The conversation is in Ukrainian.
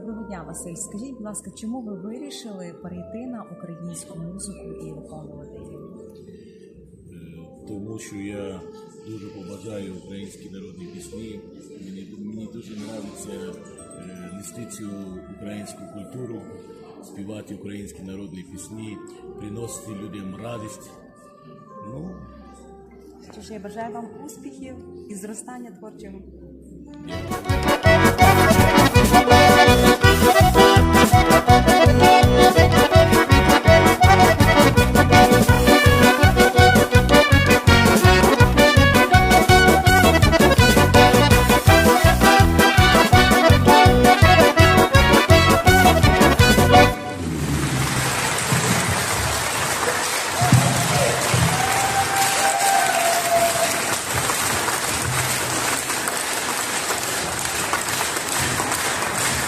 Доброго дня, Василь. Скажіть, будь ласка, чому ви вирішили перейти на українську музику і виконувати її? Тому що я дуже побажаю українські народні пісні. Мені, мені дуже подобається нести цю українську культуру, співати українські народні пісні, приносити людям радість. Ну, Що ж я бажаю вам успіхів і зростання творчого. дякую.